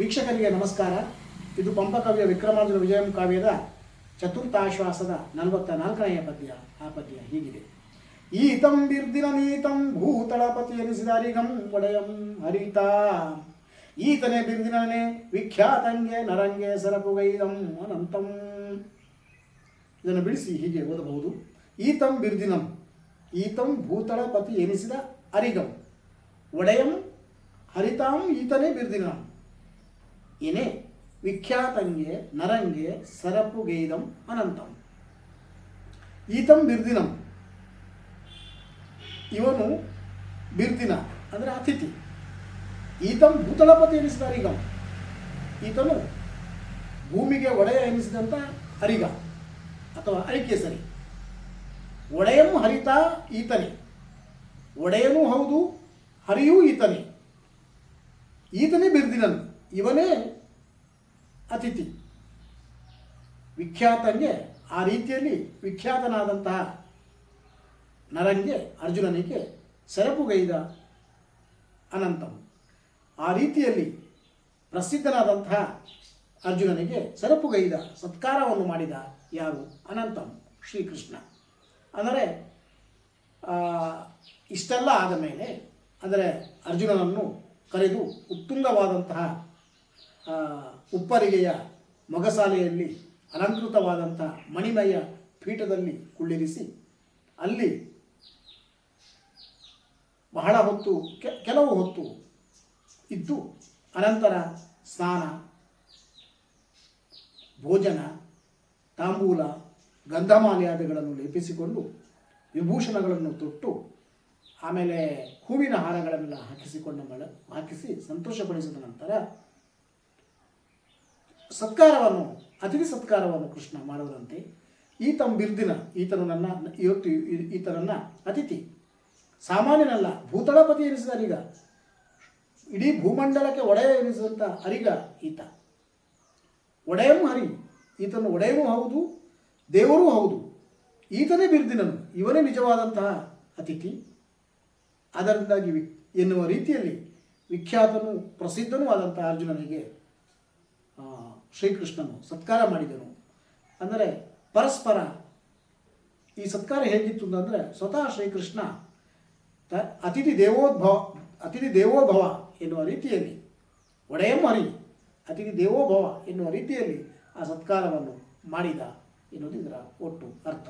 ವೀಕ್ಷಕರಿಗೆ ನಮಸ್ಕಾರ. ಇದು ಪಂಪಕವ್ಯ ವಿಕ್ರಮಾರ್ಜುನ ವಿಜಯಂ ಕಾವ್ಯದ ಚತುರ್ಥಾಶ್ವಾಸದ ನಲವತ್ತ ನಾಲ್ಕನೆಯ ಪದ್ಯ. ಆ ಪದ್ಯ ಹೀಗಿದೆ. ಈತಂ ಬಿರ್ದಿನ ನೀತಂ ಭೂತಳಪತಿ ಎನಿಸಿದ ಅರಿಗಂ ಒಡೆಯಂ ಹರಿತ. ಈತನೇ ಬಿರ್ದಿನನೇ ವಿಖ್ಯಾತಂಗೆ ನರಂಗೆ ಸರಪುಗೈದಂ ಅನಂತಂ. ಇದನ್ನು ಬಿಡಿಸಿ ಹೀಗೆ ಓದಬಹುದು. ಈತಂ ಬಿರ್ದಿನಂ ಈತಂ ಭೂತಳಪತಿ ಎನಿಸಿದ ಅರಿಗಂ ಒಡೆಯಂ, ಹರಿತಾಂ, ಈತನೇ ಬಿರ್ದಿನಂ ಏನೇ ವಿಖ್ಯಾತಂಗೆ, ನರಂಗೆ ಸರಪುಗೇದಂ ಅನಂತಂ. ಈತಂ ಬಿರ್ದಿನಂ. ಇವನು ಬಿರ್ದಿನ, ಅಂದರೆ ಅತಿಥಿ. ಈತಂ ಭೂತಳಪತಿ ಎನಿಸಿದ ಅರಿಗಂ ಈತನು ಭೂಮಿಗೆ ಒಡೆಯ ಎನಿಸಿದಂಥ ಅರಿಗ ಅಥವಾ ಅರಿಕೇಸರಿ ಒಡೆಯಂ ಹರಿತ ಈತನೇ. ಒಡೆಯನೂ ಹೌದು, ಹರಿಯೂ ಈತನೇ. ಈತನೇ ಬಿರ್ದಿನನು. ಇವನೇ ಅತಿಥಿ ವಿಖ್ಯಾತಂಗೆ ಆ ರೀತಿಯಲ್ಲಿ ವಿಖ್ಯಾತನಾದಂತಹ ನರಂಗೆ ಅರ್ಜುನನಿಗೆ ಸೆರಪುಗೈದ ಅನಂತಂ. ಆ ರೀತಿಯಲ್ಲಿ ಪ್ರಸಿದ್ಧನಾದಂತಹ ಅರ್ಜುನನಿಗೆ ಸರಪುಗೈದ ಸತ್ಕಾರವನ್ನು ಮಾಡಿದ ಯಾರು? ಅನಂತಂ, ಶ್ರೀಕೃಷ್ಣ. ಅಂದರೆ ಇಷ್ಟೆಲ್ಲ ಆದ ಮೇಲೆ, ಅಂದರೆ ಅರ್ಜುನನನ್ನು ಕರೆದು ಉತ್ತುಂಗವಾದಂತಹ ಉಪ್ಪರಿಗೆಯ ಮೊಗಸಾಲೆಯಲ್ಲಿ ಅಲಂಕೃತವಾದಂತಹ ಮಣಿಮಯ ಪೀಠದಲ್ಲಿ ಕುಳ್ಳಿರಿಸಿ ಅಲ್ಲಿ ಬಹಳ ಹೊತ್ತು ಕೆಲವು ಹೊತ್ತು ಇದ್ದು ಅನಂತರ ಸ್ನಾನ, ಭೋಜನ, ತಾಂಬೂಲ ಗಂಧಮಾಲ್ಯಾದಿಗಳನ್ನು ಲೇಪಿಸಿಕೊಂಡು ವಿಭೂಷಣಗಳನ್ನು ತೊಟ್ಟು ಆಮೇಲೆ ಹೂವಿನ ಹಾರಗಳನ್ನೆಲ್ಲ ಹಾಕಿಸಿಕೊಂಡ ಹಾಕಿಸಿ ಸಂತೋಷಪಡಿಸಿದ ನಂತರ ಸತ್ಕಾರವನ್ನು, ಅತಿಥಿ ಸತ್ಕಾರವನ್ನು ಕೃಷ್ಣ ಮಾಡುವುದಂತೆ ಈತಂ ಬಿರ್ದಿನ, ಈತನು ನನ್ನ ಇವತ್ತು ಈತನನ್ನ ಅತಿಥಿ. ಸಾಮಾನ್ಯನಲ್ಲ, ಭೂತಳಪತಿ ಎನಿಸಿದ ಅರಿಗ. ಇಡೀ ಭೂಮಂಡಲಕ್ಕೆ ಒಡೆಯ ಎನಿಸಿದಂಥ ಅರಿಗ ಈತ. ಒಡೆಯಂ ಹರಿ, ಈತನು ಒಡೆಯನೂ ಹೌದು, ದೇವರೂ ಹೌದು. ಈತನೇ ಬಿರ್ದಿನನು, ಇವನೇ ನಿಜವಾದಂತಹ ಅತಿಥಿ. ಅದರಿಂದಾಗಿ ಎನ್ನುವ ರೀತಿಯಲ್ಲಿ ವಿಖ್ಯಾತನೂ ಪ್ರಸಿದ್ಧನೂ ಆದಂತಹ ಅರ್ಜುನನಿಗೆ ಶ್ರೀಕೃಷ್ಣನು ಸತ್ಕಾರ ಮಾಡಿದನು. ಅಂದರೆ ಪರಸ್ಪರ ಈ ಸತ್ಕಾರ ಹೇಗಿತ್ತು ಅಂತಂದರೆ ಸ್ವತಃ ಶ್ರೀಕೃಷ್ಣ ತ ಅತಿಥಿ ದೇವೋದ್ಭವ, ಅತಿಥಿ ದೇವೋಭವ ಎನ್ನುವ ರೀತಿಯಲ್ಲಿ ಒಡೆಯ ಮರಿ ಅತಿಥಿ ದೇವೋಭವ ಎನ್ನುವ ರೀತಿಯಲ್ಲಿ ಆ ಸತ್ಕಾರವನ್ನು ಮಾಡಿದ ಎನ್ನುವುದು ಇದರ ಒಟ್ಟು ಅರ್ಥ.